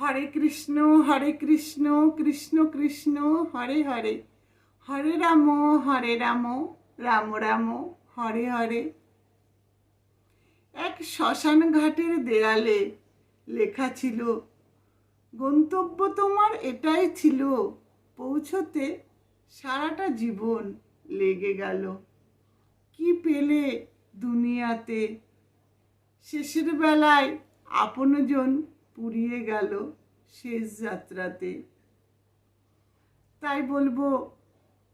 হরে কৃষ্ণ হরে কৃষ্ণ কৃষ্ণ কৃষ্ণ, হরে হরে। হরে রাম হরে রাম রাম রাম, হরে হরে। এক শ্মশান ঘাটের দেয়ালে লেখা ছিল, গন্তব্য তোমার এটাই ছিল, পৌঁছতে সারাটা জীবন লেগে গেল। কি পেলে দুনিয়াতে? শেষের বেলায় আপনজন পুড়িয়ে গেল শেষ যাত্রাতে। তাই বলব,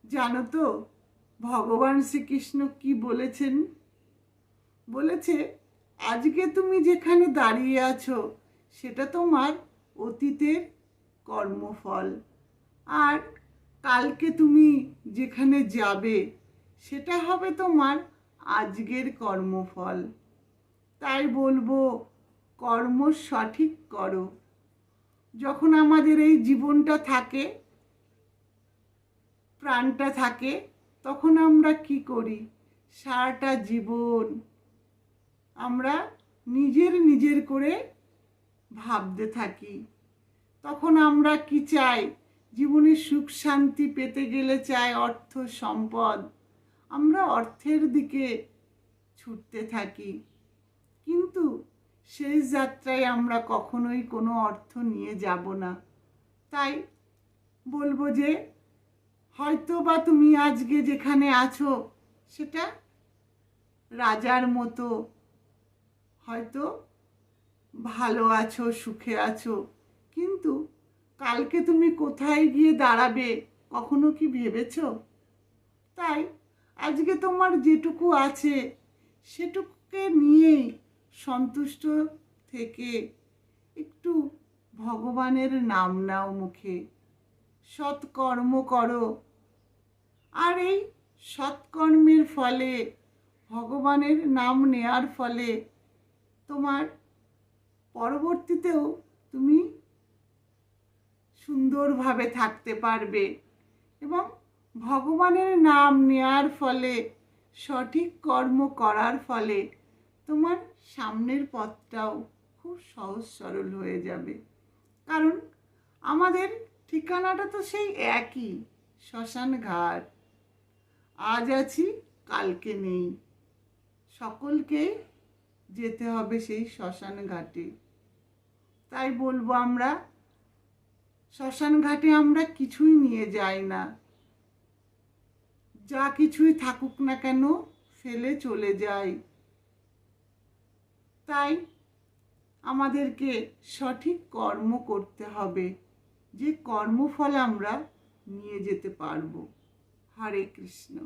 জানো তো, ভগবান শ্রীকৃষ্ণ কি বলেছেন? বলেছে, আজকে তুমি যেখানে দাঁড়িয়ে আছো, সেটা তোমার অতীতের কর্মফল। আর কালকে তুমি যেখানে যাবে, সেটা হবে তোমার আজকের কর্মফল। তাই বলব কর্ম সঠিক করো। যখন আমাদের এই জীবনটা থাকে, প্রাণটা থাকে, তখন আমরা কি করি? সারাটা জীবন আমরা নিজের নিজের করে ভাবতে থাকি। তখন আমরা কি চাই? জীবনে সুখ শান্তি পেতে গেলে চাই অর্থ সম্পদ। আমরা অর্থের দিকে ছুটতে থাকি। কিন্তু শেষ যাত্রায় আমরা কখনোই কোনো অর্থ নিয়ে যাব না। তাই বলব যে হয়তো বা তুমি আজকে যেখানে আছো, সেটা রাজার মতো হয়তো ভালো আছো, সুখে আছো, কিন্তু কালকে তুমি কোথায় গিয়ে দাঁড়াবে, কখনো কি ভেবেছ? তাই আজকে তোমার যেটুকু আছে, সেটুকুকে নিয়েই সন্তুষ্ট থেকে একটু ভগবানের নাম নাও মুখে। সৎকর্ম করো। আর এই সৎকর্মের ফলে, ভগবানের নাম নেয়ার ফলে তোমার পরবর্তীতেও তুমি সুন্দরভাবে থাকতে পারবে এবং ভগবানের নাম নেয়ার ফলে, সঠিক কর্ম করার ফলে তোমার সামনের পথটাও খুব সহজ সরল হয়ে যাবে। কারণ আমাদের ঠিকানাটা তো সেই একই, শ্মশান ঘাট। আজ আছি, কালকে নেই। সকলকে যেতে হবে সেই শ্মশান ঘাটে। তাই বলব আমরা, শ্মশান ঘাটে আমরা কিছুই নিয়ে যাই না। যা কিছুই থাকুক না কেন, ফেলে চলে যাই। তাই আমাদেরকে সঠিক কর্ম করতে হবে। যে কর্মফল আমরা নিয়ে যেতে পারব। হরে কৃষ্ণ।